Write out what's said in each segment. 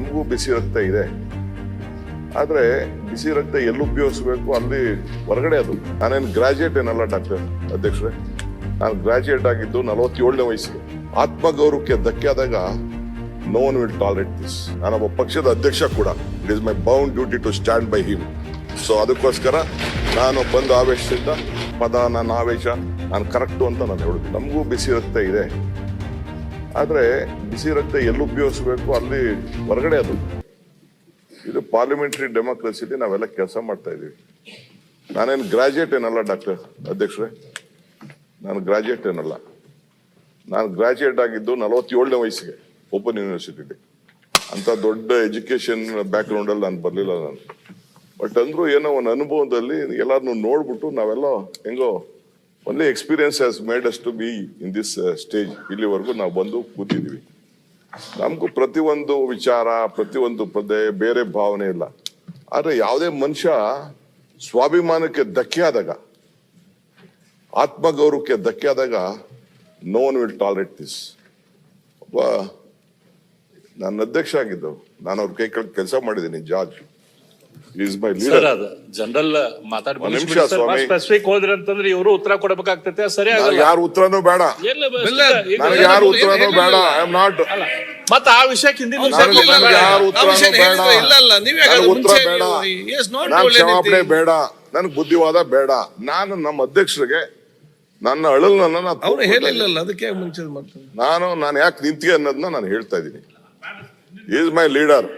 ನಮಗೂ ಬಿಸಿ ರಕ್ತ ಇದೆ. ಆದರೆ ಬಿಸಿ ರಕ್ತ ಎಲ್ಲಿ ಉಪಯೋಗಿಸ್ಬೇಕು ಅಲ್ಲಿ ಹೊರಗಡೆ ಅದು. ನಾನೇನು ಗ್ರಾಜ್ಯುಯೇಟ್ ಏನಲ್ಲ ಡಾಕ್ಟರ್, ಅಧ್ಯಕ್ಷರೇ. ನಾನು ಗ್ರಾಜ್ಯುಯೇಟ್ ಆಗಿದ್ದು ನಲವತ್ತೇಳನೇ ವಯಸ್ಸಿಗೆ. ಆತ್ಮಗೌರವಕ್ಕೆ ಧಕ್ಕೆ ಆದಾಗ no one will tolerate this ನಾನೊಬ್ಬ ಪಕ್ಷದ ಅಧ್ಯಕ್ಷ ಕೂಡ. It is my bound duty to stand by him so ಅದಕ್ಕೋಸ್ಕರ ನಾನು ಬಂದು ಆವೇಶದಿಂದ, ಪದ, ನನ್ನ ಆವೇಶ, ನಾನು ಕರೆಕ್ಟು ಅಂತ ನಾನು ಹೇಳುದು. ನಮಗೂ ಬಿಸಿ ರಕ್ತ ಇದೆ. ಆದ್ರೆ ಬಿಸಿ ರಕ್ತ ಎಲ್ಲಿ ಉಪಯೋಗಿಸ್ಬೇಕು ಅಲ್ಲಿ ಹೊರಗಡೆ ಅದು. ಇದು ಪಾರ್ಲಿಮೆಂಟರಿ ಡೆಮೋಕ್ರಸಿಲಿ ನಾವೆಲ್ಲ ಕೆಲಸ ಮಾಡ್ತಾ ಇದ್ದೀವಿ ನಾನೇನು ಗ್ರಾಜ್ಯುಯೇಟ್ ಏನಲ್ಲ ಡಾಕ್ಟರ್, ಅಧ್ಯಕ್ಷರೇ? ನಾನು ಗ್ರಾಜ್ಯುಯೇಟ್ ಏನಲ್ಲ. ನಾನು ಗ್ರಾಜ್ಯುಯೇಟ್ ಆಗಿದ್ದು ನಲವತ್ತೇಳನೇ ವಯಸ್ಸಿಗೆ ಓಪನ್ ಯೂನಿವರ್ಸಿಟಿಲಿ ಅಂತ ದೊಡ್ಡ ಎಜುಕೇಶನ್ ಬ್ಯಾಕ್ಗ್ರೌಂಡಲ್ಲಿ ನಾನು ಬರಲಿಲ್ಲ ನಾನು. ಬಟ್ ಅಂದ್ರೂ ಏನೋ ಒಂದು ಅನುಭವದಲ್ಲಿ ಎಲ್ಲರನ್ನೂ ನೋಡ್ಬಿಟ್ಟು ನಾವೆಲ್ಲ ಹೆಂಗೋ only experience has made us to be in this stage ಇಲ್ಲಿವರೆಗೂ ನಾವು ಬಂದು ಕೂತಿದ್ದೀವಿ. ನಮಗೂ ಪ್ರತಿಯೊಂದು ವಿಚಾರ, ಪ್ರತಿಯೊಂದು ಪದೇ ಬೇರೆ ಭಾವನೆ ಇಲ್ಲ. ಆದರೆ ಯಾವುದೇ ಮನುಷ್ಯ ಸ್ವಾಭಿಮಾನಕ್ಕೆ ಧಕ್ಕೆ ಆದಾಗ ಆತ್ಮಗೌರವಕ್ಕೆ ಧಕ್ಕೆ ಆದಾಗ no one will tolerate this ಒಬ್ಬ, ನಾನು ಅಧ್ಯಕ್ಷ ಆಗಿದ್ದು, ನಾನು ಅವ್ರ ಕೈ ಕೆಳಗೆ ಕೆಲಸ ಮಾಡಿದ್ದೀನಿ ಜಾರ್ಜ್ ಸರ್ ಲೀಡರ್ ಅದ ಜನರಲ್ ಮಾತಾಡಿ ಒಂದ್ ನಿಮಿಷ ಸ್ವಾಮಿ. ಸ್ಪೆಸಿಫಿಕ್ ಹೋದ್ರಿ ಅಂತಂದ್ರೆ ಇವರು ಉತ್ತರ ಕೊಡ್ಬೇಕಾಗ್ತೈತೆ ಸರಿ ಯಾರು ಉತ್ತರನೂ ಬೇಡ. ನನಗೆ ಯಾರು ಉತ್ತರನೂ ಬೇಡ. ಐ ಆಮ್ ನಾಟ್ ಮತ್ತ ಆ ವಿಷಯಕ್ಕೆ ಹಿಂದಿನ ಕ್ಷಮಾಪಣೆ ಬೇಡ. ನನಗೆ ಬುದ್ಧಿವಾದ ಬೇಡ. ನಾನು ನಮ್ಮ ಅಧ್ಯಕ್ಷರಿಗೆ ನನ್ನ ಅಳಲನ್ನ ನಾನು ಅವ್ರು ಹೇಳಿಲ್ಲಲ್ಲ ಅದಕ್ಕೆ ಮುಂಚೆ ನಾನು ನಾನು ಯಾಕೆ ನಿಂತಿಗೆ ಅನ್ನೋದನ್ನ ನಾನು ಹೇಳ್ತಾ ಇದ್ದೀನಿ. ಈಸ್ ಮೈ ಲೀಡರ್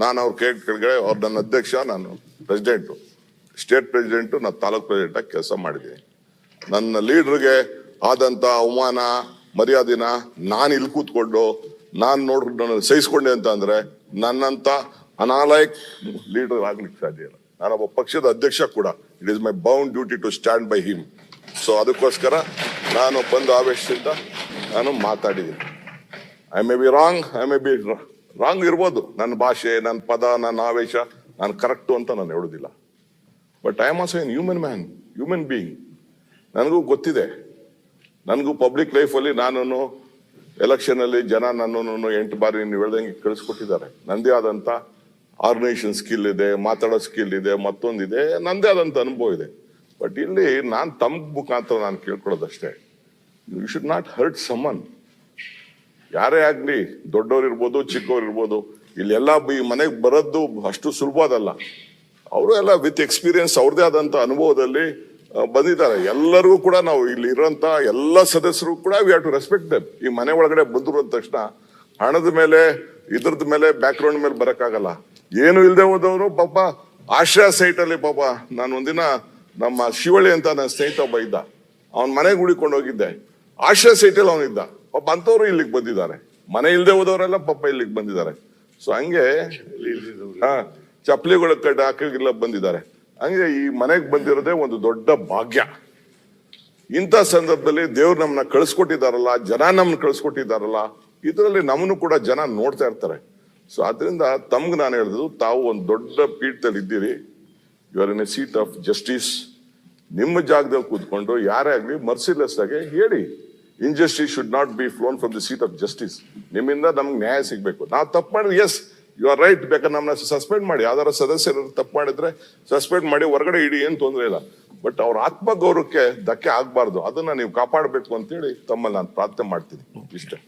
ನಾನು ಅವ್ರು ಕೇಳಿ ಅವ್ರು ನನ್ನ ಅಧ್ಯಕ್ಷ, ನಾನು ಪ್ರೆಸಿಡೆಂಟು ಸ್ಟೇಟ್ ಪ್ರೆಸಿಡೆಂಟು ನಾನು ತಾಲೂಕ್ ಪ್ರೆಸಿಡೆಂಟ್ ಆಗಿ ಕೆಲಸ ಮಾಡಿದ್ದೀನಿ ನನ್ನ ಲೀಡ್ರಿಗೆ ಆದಂಥ ಅವಮಾನ, ಮರ್ಯಾದಿನ ನಾನು ಇಲ್ಲಿ ಕೂತ್ಕೊಂಡು, ನಾನು ನೋಡ್ಕೊಂಡು ನನ್ನ ಸಹಿಸ್ಕೊಂಡೆ ಅಂತ ಅಂದರೆ ನನ್ನಂಥ ಅನಾಲಯಕ್ ಲೀಡರ್ ಆಗ್ಲಿಕ್ಕೆ ಸಾಧ್ಯ ಇಲ್ಲ. ನಾನೊಬ್ಬ ಪಕ್ಷದ ಅಧ್ಯಕ್ಷ ಕೂಡ. It is my bound duty to stand by him so ಅದಕ್ಕೋಸ್ಕರ ನಾನು ಬಂದು ಆವೇಶದಿಂದ ನಾನು ಮಾತಾಡಿದ್ದೀನಿ. I may be wrong I may be wrong ಇರ್ಬೋದು ನನ್ನ ಭಾಷೆ ನನ್ನ ಪದ ನನ್ನ ಆವೇಶ, ನಾನು ಕರೆಕ್ಟು ಅಂತ ನಾನು ಹೇಳೋದಿಲ್ಲ. But I am also an human man human being ನನಗೂ ಗೊತ್ತಿದೆ. ನನಗೂ ಪಬ್ಲಿಕ್ ಲೈಫಲ್ಲಿ ನಾನು ಎಲೆಕ್ಷನ್ ಅಲ್ಲಿ ಜನ ನನ್ನನ್ನು ಎಂಟು ಬಾರಿ ನೀವು ಹೇಳ್ದಂಗೆ ಕಳಿಸ್ಕೊಟ್ಟಿದ್ದಾರೆ. ನನ್ನದೇ ಆದಂತ ಆರ್ಗನೈಸೇಷನ್ ಸ್ಕಿಲ್ ಇದೆ, ಮಾತಾಡೋ ಸ್ಕಿಲ್ ಇದೆ, ಮತ್ತೊಂದಿದೆ. ನನ್ನದೇ ಆದಂತ ಅನುಭವ ಇದೆ. ಬಟ್ ಇಲ್ಲಿ ನಾನು ತಮ್ಮ ಮುಖಾಂತರ ನಾನು ಕೇಳ್ಕೊಳ್ಳೋದಷ್ಟೇ. You should not hurt someone ಯಾರೇ ಆಗ್ಲಿ ದೊಡ್ಡವ್ರು ಇರ್ಬೋದು, ಚಿಕ್ಕವ್ರು ಇರ್ಬೋದು, ಇಲ್ಲೆಲ್ಲ ಈ ಮನೆಗೆ ಬರೋದು ಅಷ್ಟು ಸುಲಭದಲ್ಲ ಅವರು ಎಲ್ಲ ವಿತ್ ಎಕ್ಸ್ಪೀರಿಯನ್ಸ್ ಅವ್ರದೇ ಆದಂತ ಅನುಭವದಲ್ಲಿ ಬಂದಿದ್ದಾರೆ. ಎಲ್ಲರಿಗೂ ಕೂಡ ನಾವು ಇಲ್ಲಿ ಇರೋಂತ ಎಲ್ಲ ಸದಸ್ಯರು ಕೂಡ we have to respect them ಈ ಮನೆ ಒಳಗಡೆ ಬಂದರು ಅಂದ ತಕ್ಷಣ ಹಣದ ಮೇಲೆ, ಇದ್ರದ ಮೇಲೆ ಬ್ಯಾಕ್ಗ್ರೌಂಡ್ ಮೇಲೆ ಬರೋಕ್ಕಾಗಲ್ಲ. ಏನು ಇಲ್ಲದೆ ಹೋದವರು ಪಾಪ, ಆಶ್ರಯ ಸೈಟ್ ಅಲ್ಲಿ ಪಾಪ ನಾನು ಒಂದಿನ ನಮ್ಮ ಶಿವಳ್ಳಿ ಅಂತ ನನ್ನ ಸ್ನೇಹಿತ ಒಬ್ಬ ಇದ್ದ. ಅವನ ಮನೆಗೆ ಉಳಿಕೊಂಡು ಹೋಗಿದ್ದೆ. ಆಶ್ರಯ ಸೈಟಲ್ಲಿ ಅವನಿದ್ದ. ಪಾಪ ಅಂತವ್ರು ಇಲ್ಲಿಗೆ ಬಂದಿದ್ದಾರೆ. ಮನೆ ಇಲ್ಲದೆ ಹೋದವರೆಲ್ಲ ಪಾಪ ಇಲ್ಲಿಗೆ ಬಂದಿದ್ದಾರೆ. ಸೊ ಹಂಗೆ ಹಾ ಚಪ್ಪಲಿಗಳ ಕಡ್ಡ ಹಾಕಿಲ್ಲ ಬಂದಿದ್ದಾರೆ. ಹಂಗೆ ಈ ಮನೆಗೆ ಬಂದಿರೋದೇ ಒಂದು ದೊಡ್ಡ ಭಾಗ್ಯ. ಇಂಥ ಸಂದರ್ಭದಲ್ಲಿ ದೇವ್ರು ನಮ್ಮನ್ನ ಕಳಿಸ್ಕೊಟ್ಟಿದ್ದಾರಲ್ಲ, ಜನ ನಮ್ಮನ್ನ ಕಳಿಸ್ಕೊಟ್ಟಿದ್ದಾರಲ್ಲ, ಇದರಲ್ಲಿ ನಮ್ಮನ್ನು ಕೂಡ ಜನ ನೋಡ್ತಾ ಇರ್ತಾರೆ. ಸೊ ಆದ್ರಿಂದ ತಮ್ಗೆ ನಾನು ಹೇಳಿದ್ರು ತಾವು ಒಂದು ದೊಡ್ಡ ಪೀಠದಲ್ಲಿ ಇದ್ದೀರಿ. You are in a seat of justice ನಿಮ್ಮ ಜಾಗದಲ್ಲಿ ಕೂತ್ಕೊಂಡು, ಯಾರೇ ಆಗ್ಲಿ ಮರ್ಸಿಲೆಸ್ ಆಗಿ ಹೇಳಿ. Injustice should not be flown from the seat of justice ನಿಮ್ಮಿಂದ ನಮ್ಗೆ ನ್ಯಾಯ ಸಿಗಬೇಕು. ನಾವು ತಪ್ಪು ಮಾಡಿದ್ರೆ ಎಸ್ ಯು ಆರ್ ರೈಟ್ ಬೇಕಾದ್ರೆ ನಮ್ಮನ್ನ ಸಸ್ಪೆಂಡ್ ಮಾಡಿ. ಯಾವ್ದಾರ ಸದಸ್ಯರು ತಪ್ಪು ಮಾಡಿದ್ರೆ ಸಸ್ಪೆಂಡ್ ಮಾಡಿ ಹೊರಗಡೆ ಇಡಿ, ಏನು ತೊಂದರೆ ಇಲ್ಲ. ಬಟ್ ಅವ್ರ ಆತ್ಮಗೌರವಕ್ಕೆ ಧಕ್ಕೆ ಆಗಬಾರ್ದು. ಅದನ್ನ ನೀವು ಕಾಪಾಡಬೇಕು ಅಂತೇಳಿ ತಮ್ಮಲ್ಲಿ ನಾನು ಪ್ರಾರ್ಥನೆ ಮಾಡ್ತೀನಿ. ಇಷ್ಟೇ.